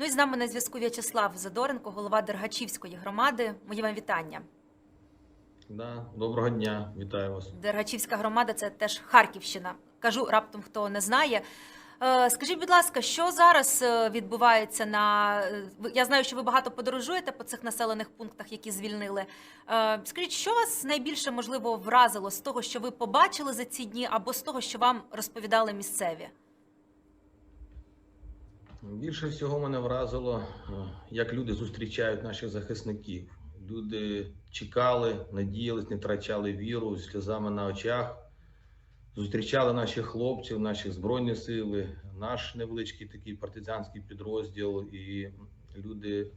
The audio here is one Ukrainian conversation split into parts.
Ну і з нами на зв'язку В'ячеслав Задоренко, голова Дергачівської громади. Мої вам вітання. Да, доброго дня, вітаю вас. Дергачівська громада це теж Харківщина. Кажу раптом, хто не знає. Е, Скажіть, будь ласка, що зараз е, відбувається на е, я знаю, що ви багато подорожуєте по цих населених пунктах, які звільнили. Скажіть, що вас найбільше можливо вразило з того, що ви побачили за ці дні, або з того, що вам розповідали місцеві? Більше всього мене вразило, е, як люди зустрічають наших захисників. Люди чекали, надіялись, не втрачали віру з сльозами на очах. Зустрічали наших хлопців, наші збройні сили, наш невеличкий такий партизанський підрозділ. І люди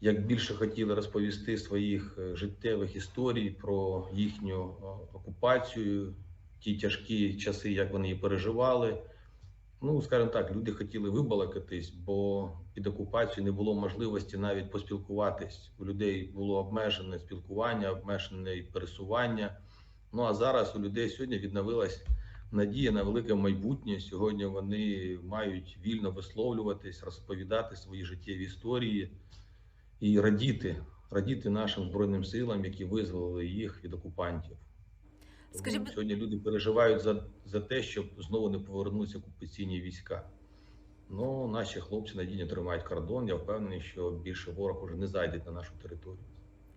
як більше хотіли розповісти своїх е, життєвих історій про їхню е, окупацію, ті тяжкі часи, як вони її переживали. Ну, скажімо так, люди хотіли вибалакатись, бо під окупацією не було можливості навіть поспілкуватись. У людей було обмежене спілкування, обмежене пересування. Ну а зараз у людей сьогодні відновилась надія на велике майбутнє. Сьогодні вони мають вільно висловлюватись, розповідати свої життєві історії і радіти, радіти нашим збройним силам, які визволили їх від окупантів. Скажіть, сьогодні люди переживають за, за те, щоб знову не повернуться окупаційні війська. Ну, наші хлопці надійно тримають кордон. Я впевнений, що більше ворог уже не зайде на нашу територію.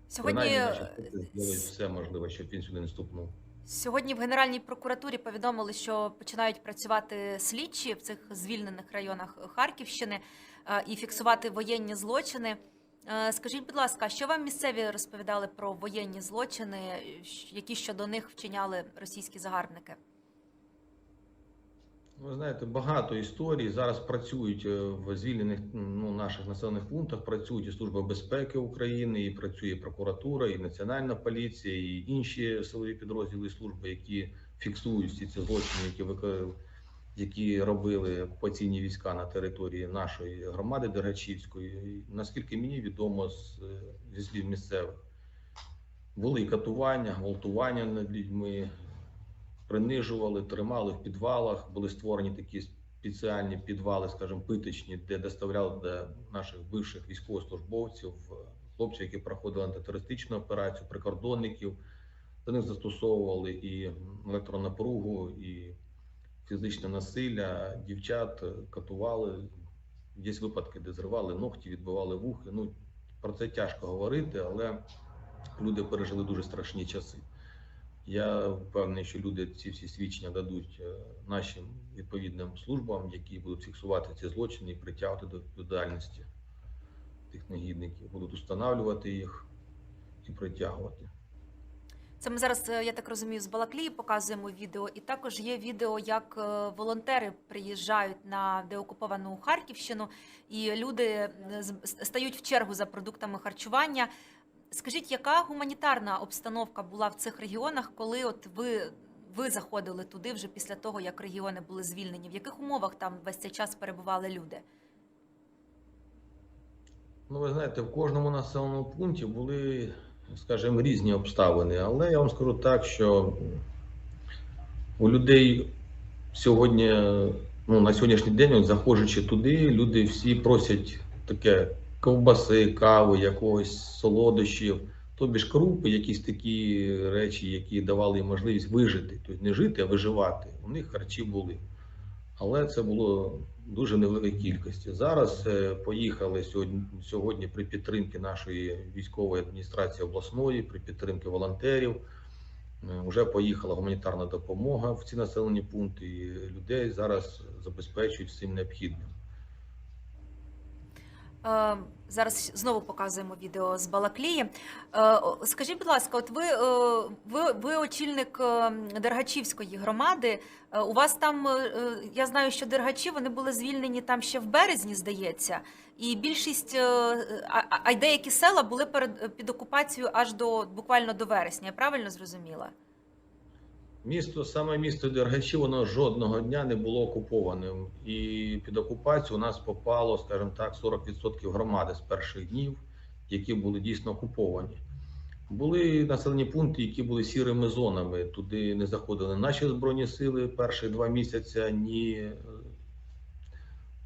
Сьогодні наші е, все можливе, щоб він сюди не ступнув. Сьогодні в Генеральній прокуратурі повідомили, що починають працювати слідчі в цих звільнених районах Харківщини і фіксувати воєнні злочини. Е, Скажіть, будь ласка, що вам місцеві розповідали про воєнні злочини, які щодо них вчиняли російські загарбники? Ви знаєте, багато історій зараз працюють е, в звільнених ну, наших населених пунктах. Працюють і Служба безпеки України, і працює прокуратура, і Національна поліція, і інші силові підрозділи і служби, які фіксують всі ці злочини, які вика- які робили окупаційні війська на території нашої громади Дергачівської. Наскільки мені відомо з, е, зі слів місцевих, були і катування, гвалтування над людьми, принижували, тримали в підвалах. Були створені такі спеціальні підвали, скажімо, питочні, де доставляли до наших бивших військовослужбовців, е, хлопців, які проходили антитерористичну операцію, прикордонників. До них застосовували і електронапругу, і фізичне насилля, дівчат е, катували. Є випадки, де зривали ногті, відбивали вухи. Ну про це тяжко говорити, але люди пережили дуже страшні часи. Я впевнений, що люди ці всі свідчення дадуть е, нашим відповідним службам, які будуть фіксувати ці злочини і притягувати до відповідальності тих негідників, будуть установлювати їх і притягувати. Це ми зараз, е, я так розумію, з Балаклії показуємо відео, і також є відео, як е, волонтери приїжджають на деокуповану Харківщину, і люди е, стають в чергу за продуктами харчування. Скажіть, яка гуманітарна обстановка була в цих регіонах, коли от ви, ви заходили туди вже після того, як регіони були звільнені? В яких умовах там весь цей час перебували люди? Ну, ви знаєте, в кожному населеному пункті були, скажімо, різні обставини. Але я вам скажу так, що у людей сьогодні, ну, на сьогоднішній день, от, заходячи туди, люди всі просять таке ковбаси, кави, якогось солодощів, тобі ж крупи, якісь такі речі, які давали можливість вижити. Тобто не жити, а виживати. У них харчі були. Але це було дуже невеликій кількості. Зараз е, поїхали сьогодні, сьогодні при підтримці нашої військової адміністрації обласної, при підтримці волонтерів. е, Вже поїхала гуманітарна допомога в ці населені пункти. І людей зараз забезпечують всім необхідним. Е, Зараз знову показуємо відео з Балаклії. Е, Скажіть, будь ласка, от ви, е, ви, ви очільник Дергачівської громади. У вас там, я знаю, що Дергачі вони були звільнені там ще в березні, здається, і більшість, а й деякі села були перед під окупацією аж до буквально до вересня. Я правильно зрозуміла? Місто, саме місто Дергачі, воно жодного дня не було окупованим. І під окупацію у нас попало, скажімо так, 40% громади з перших днів, які були дійсно окуповані. Були населені пункти, які були сірими зонами. Туди не заходили наші збройні сили перші два місяці, ні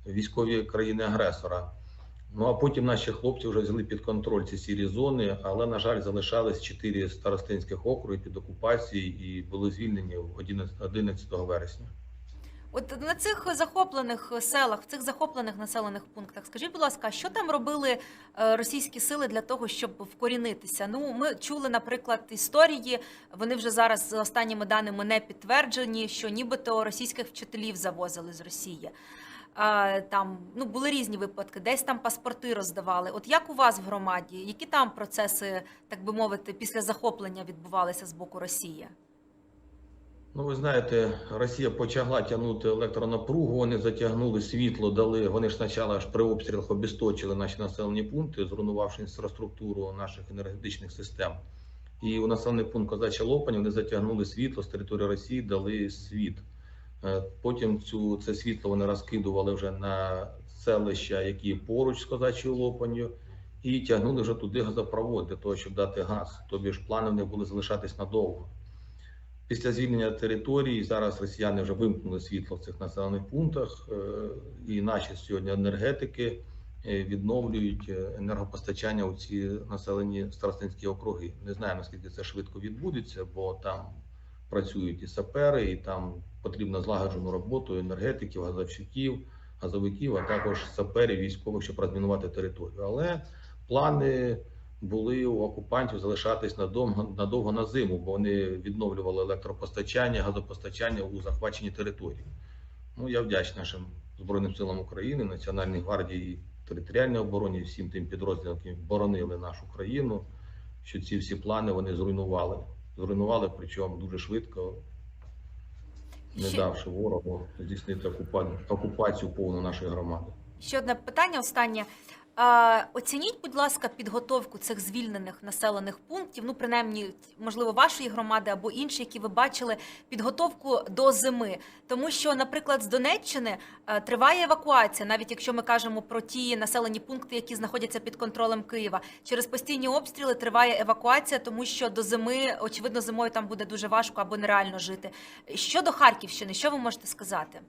військові країни-агресора. Ну а потім наші хлопці вже взяли під контроль ці сірі зони, але на жаль, залишались чотири старостинських округи під окупацією і були звільнені 11 11 вересня. От на цих захоплених селах, в цих захоплених населених пунктах, скажіть, будь ласка, що там робили е, російські сили для того, щоб вкорінитися? Ну, ми чули, наприклад, історії. Вони вже зараз за останніми даними не підтверджені, що нібито російських вчителів завозили з Росії. Там ну були різні випадки, десь там паспорти роздавали. От як у вас в громаді, які там процеси, так би мовити, після захоплення відбувалися з боку Росії? Ну, ви знаєте, Росія почала тягнути електронапругу, вони затягнули світло, дали. Вони ж спочатку аж при обстрілах обісточили наші населені пункти, зруйнувавши інфраструктуру наших енергетичних систем. І у населений пункт Козача Лопань вони затягнули світло з території Росії, дали світ. Е, Потім цю це світло вони розкидували вже на селища, які поруч з Козачою Лопанью, і тягнули вже туди газопровод для того, щоб дати газ. Тобі ж плани них були залишатись надовго. Після звільнення території зараз росіяни вже вимкнули світло в цих населених пунктах, е, і наші сьогодні енергетики е, відновлюють енергопостачання у ці населені старостинські округи. Не знаю наскільки це швидко відбудеться, бо там працюють і сапери, і там потрібна злагоджену роботу енергетиків, газовщиків, газовиків, а також саперів, військових, щоб розмінувати територію. Але плани були у окупантів залишатись надовго, надовго на зиму, бо вони відновлювали електропостачання, газопостачання у захваченій території. Ну, я вдячний нашим Збройним силам України, Національній гвардії, територіальній обороні, всім тим підрозділам, які боронили нашу країну, що ці всі плани вони зруйнували. Зруйнували, причому дуже швидко, не Ще- давши ворогу здійснити окупа- окупацію повну нашої громади. Ще одне питання останнє. Оцініть, будь ласка, підготовку цих звільнених населених пунктів, ну принаймні, можливо, вашої громади або інші, які ви бачили, підготовку до зими. Тому що, наприклад, з Донеччини е, триває евакуація, навіть якщо ми кажемо про ті населені пункти, які знаходяться під контролем Києва. Через постійні обстріли триває евакуація, тому що до зими, очевидно, зимою там буде дуже важко або нереально жити. Щодо Харківщини, що ви можете сказати?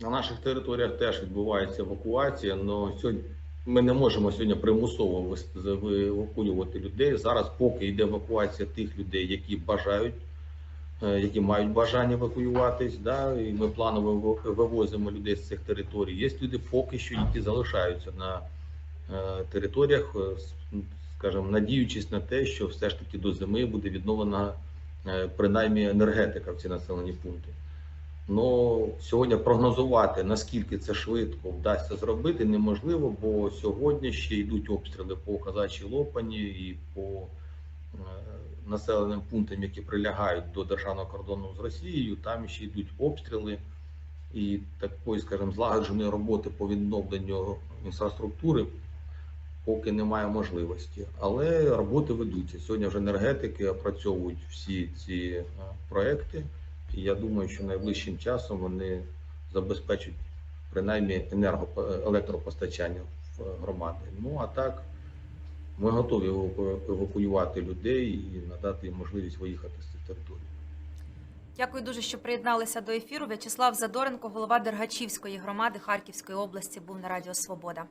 На наших територіях теж відбувається евакуація, але сьогодні ми не можемо сьогодні примусово евакуювати людей. Зараз поки йде евакуація тих людей, які бажають, е, які мають бажання евакуюватись. Да, і ми планово вивозимо людей з цих територій. Є люди поки що, які залишаються на е, територіях, е, скажімо, надіючись на те, що все ж таки до зими буде відновлена принаймні енергетика в ці населені пункти. Ну сьогодні прогнозувати наскільки це швидко вдасться зробити, неможливо, бо сьогодні ще йдуть обстріли по Казачій Лопані і по е, населеним пунктам, які прилягають до державного кордону з Росією. Там ще йдуть обстріли і такої, скажімо, злагодженої роботи по відновленню інфраструктури. Поки немає можливості, але роботи ведуться. Сьогодні вже енергетики опрацьовують всі ці е, проекти. І я думаю, що найближчим часом вони забезпечать принаймні енерго електропостачання в громади. Ну а так ми готові евакуювати людей і надати їм можливість виїхати з цих територій. Дякую дуже, що приєдналися до ефіру. В'ячеслав Задоренко, голова Дергачівської громади Харківської області, був на Радіо Свобода.